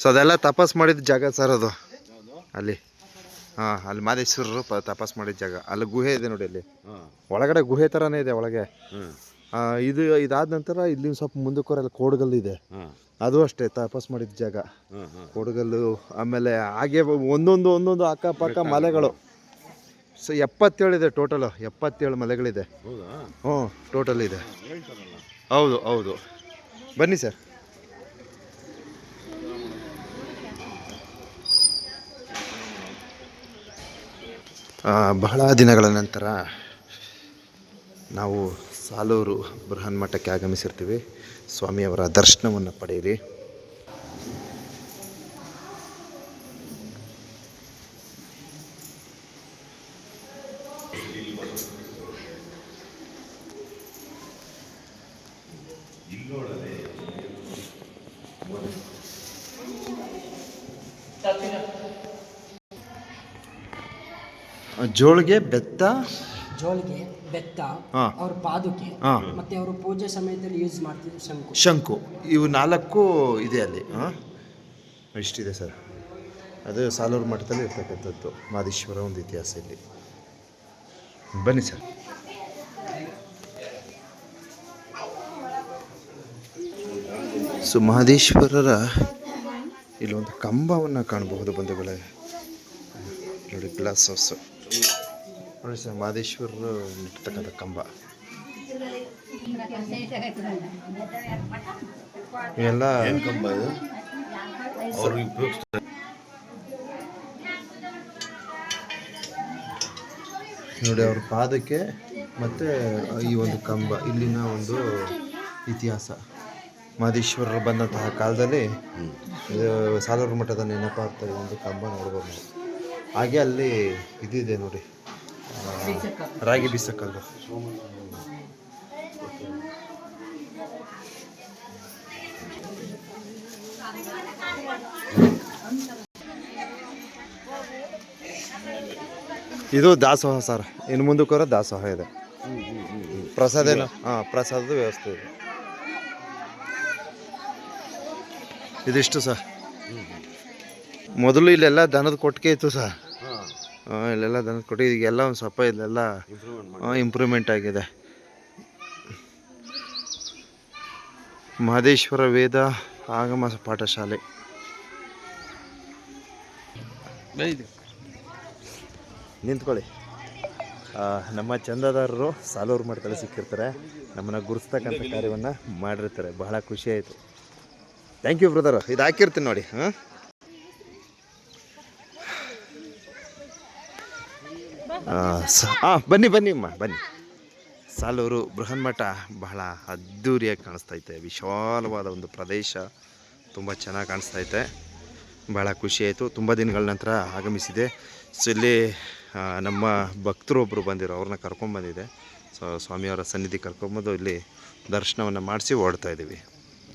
So ಅದೆಲ್ಲ ತಪಾಸ್ ಮಾಡಿದ ಜಾಗ ಸರ್ ಅದು. ಅಲ್ಲಿ. ಹಾಂ ಅಲ್ಲಿ ಮಾದೇಶ್ವರರು ಪ ತಪಾಸ್ ಮಾಡಿದ ಜಾಗ. ಅಲ್ಲಿ ಗುಹೆ ಇದೆ ನೋಡಿ ಅಲ್ಲಿ. ಒಳಗಡೆ ಗುಹೆ ಥರನೇ ಇದೆ ಒಳಗೆ. ಇದು ಇದಾದ ನಂತರ ಇಲ್ಲಿ ಸ್ವಲ್ಪ ಮುಂದಕ್ಕೆ ಅಲ್ಲಿ ಕೋಡ್ಗಲ್ಲು ಇದೆ. ಅದು ಅಷ್ಟೇ ತಪಾಸ್ ಮಾಡಿದ ಜಾಗ. ಕೋಡ್ಗಲ್ಲು ಆಮೇಲೆ ಹಾಗೆ ಒಂದೊಂದು ಒಂದೊಂದು ಅಕ್ಕಪಕ್ಕ ಮಲೆಗಳು. ಸೊ ಎಪ್ಪತ್ತೇಳು ಇದೆ ಟೋಟಲು ಎಪ್ಪತ್ತೇಳು ಮಲೆಗಳಿದೆ. ಹ್ಞೂ ಟೋಟಲ್ ಇದೆ. ಹೌದು ಹೌದು. ಬನ್ನಿ ಸರ್. ಬಹಳ ದಿನಗಳ ನಂತರ ನಾವು ಸಾಲೂರು ಬೃಹನ್ ಮಠಕ್ಕೆ ಆಗಮಿಸಿರ್ತೀವಿ. ಸ್ವಾಮಿಯವರ ದರ್ಶನವನ್ನು ಪಡೆಯಿರಿ. ಜೋಳಿಗೆ ಬೆತ್ತ? ಜೋಳಿಗೆ ಬೆತ್ತ ಹಾ. ಅವ್ರ ಪಾದುಕೆ ಹಾ. ಮತ್ತೆ ಅವರು ಪೂಜೆ ಸಮಯದಲ್ಲಿ ಯೂಸ್ ಮಾಡ್ತಿದ್ರು ಶಂಕು. ಶಂಕು. ಇವು ನಾಲ್ಕು ಇದೆ ಅಲ್ಲಿ ಹಾಂ? ಇಷ್ಟಿದೆ ಸರ್. ಅದು ಸಾಲೂರು ಮಠದಲ್ಲಿ ಇರ್ತಕ್ಕಂಥದ್ದು ಮಾದೇಶ್ವರ ಒಂದು ಇತಿಹಾಸ ಇಲ್ಲಿ. ಬನ್ನಿ ಸರ್. ಸೊ ಮಹದೇಶ್ವರರ ಇಲ್ಲೊಂದು ಕಂಬವನ್ನು ಕಾಣಬಹುದು ಬಂಧುಗಳೇ. ನೋಡಿ ಗ್ಲಾಸ್ ಹೌಸ್ ನೋಡಿ ಸರ್ ಮಹದೇಶ್ವರರು ಇರ್ತಕ್ಕಂಥ ಕಂಬ. ಇವೆಲ್ಲ ಕಂಬ ಇದು? ಅವ್ರು ಉಪಯೋಗಿಸ್ತಾರೆ. ನೋಡಿ ಅವ್ರ ಪಾದಕ್ಕೆ ಮತ್ತು ಈ ಒಂದು ಕಂಬ ಇಲ್ಲಿನ ಒಂದು ಇತಿಹಾಸ. ಮಾದೇಶ್ವರರು ಬಂದಂತಹ ಕಾಲದಲ್ಲಿ ಸಾಲೂರು ಮಠದ ನೆನಪಾಗ್ತಾ ಈ ಒಂದು ಕಂಬ ನೋಡ್ಬೋದು ಹಾಗೆ ಅಲ್ಲಿ ಇದಿದೆ ನೋಡಿ. ರಾಗಿ ಬೀಸಕ್ಕಲ್ಲು ಇದು ದಾಸೋಹ ಸರ್. ಇನ್ನು ಮುಂದಕ್ಕೆ ಬರೋ ದಾಸೋಹ ಇದೆ. ಪ್ರಸಾದ ಏನು ಹಾಂ, ಪ್ರಸಾದದ ವ್ಯವಸ್ಥೆ ಇದೆ. ಇದಿಷ್ಟು ಸರ್. ಮೊದಲು ಇಲ್ಲೆಲ್ಲ ದನದ ಕೊಟ್ಟಿಗೆ ಇತ್ತು ಸರ್. ಇಲ್ಲೆಲ್ಲ ದನದ ಕೊಟ್ಟಿಗೆ ಈಗೆಲ್ಲ ಒಂದು ಸ್ವಲ್ಪ ಇಲ್ಲೆಲ್ಲ ಇಂಪ್ರೂವ್ಮೆಂಟ್ ಆಗಿದೆ. ಮಹದೇಶ್ವರ ವೇದ ಆಗಮ ಪಾಠಶಾಲೆ. ನಿಂತ್ಕೊಳ್ಳಿ. ನಮ್ಮ ಚಂದಾದಾರರು ಸಾಲೋರು ಮಾಡ್ತಾರೆ ಸಿಕ್ಕಿರ್ತಾರೆ. ನಮ್ಮನ್ನು ಗುರುಸ್ತಕ್ಕಂಥ ಕಾರ್ಯವನ್ನು ಮಾಡಿರ್ತಾರೆ. ಬಹಳ ಖುಷಿ ಆಯಿತು. ಥ್ಯಾಂಕ್ ಯು ಬ್ರದರ್ ಇದು ಹಾಕಿರ್ತೀನಿ ನೋಡಿ ಹಾಂ? ಹಾಂ ಬನ್ನಿ ಬನ್ನಿ, ಅಮ್ಮ, ಬನ್ನಿ. ಸಾಲೂರು ಬೃಹನ್ಮಠ ಬಹಳ ಅದ್ಧೂರಿಯಾಗಿ ಕಾಣಿಸ್ತಾ ಐತೆ. ವಿಶಾಲವಾದ ಒಂದು ಪ್ರದೇಶ. ತುಂಬ ಚೆನ್ನಾಗಿ ಕಾಣಿಸ್ತಾ ಐತೆ. ಭಾಳ ಖುಷಿ ಆಯಿತು. ತುಂಬ ದಿನಗಳ ನಂತರ ಆಗಮಿಸಿದೆ. ಸೊ ಇಲ್ಲಿ ನಮ್ಮ ಭಕ್ತರು ಒಬ್ಬರು ಬಂದಿರೋ. ಅವ್ರನ್ನ ಕರ್ಕೊಂಬಂದಿದೆ ಸೊ, ಸ್ವಾಮಿಯವರ ಸನ್ನಿಧಿ ಕರ್ಕೊಂಬಂದು ಇಲ್ಲಿ ದರ್ಶನವನ್ನು ಮಾಡಿಸಿ ಓಡ್ತಾ ಇದ್ದೀವಿ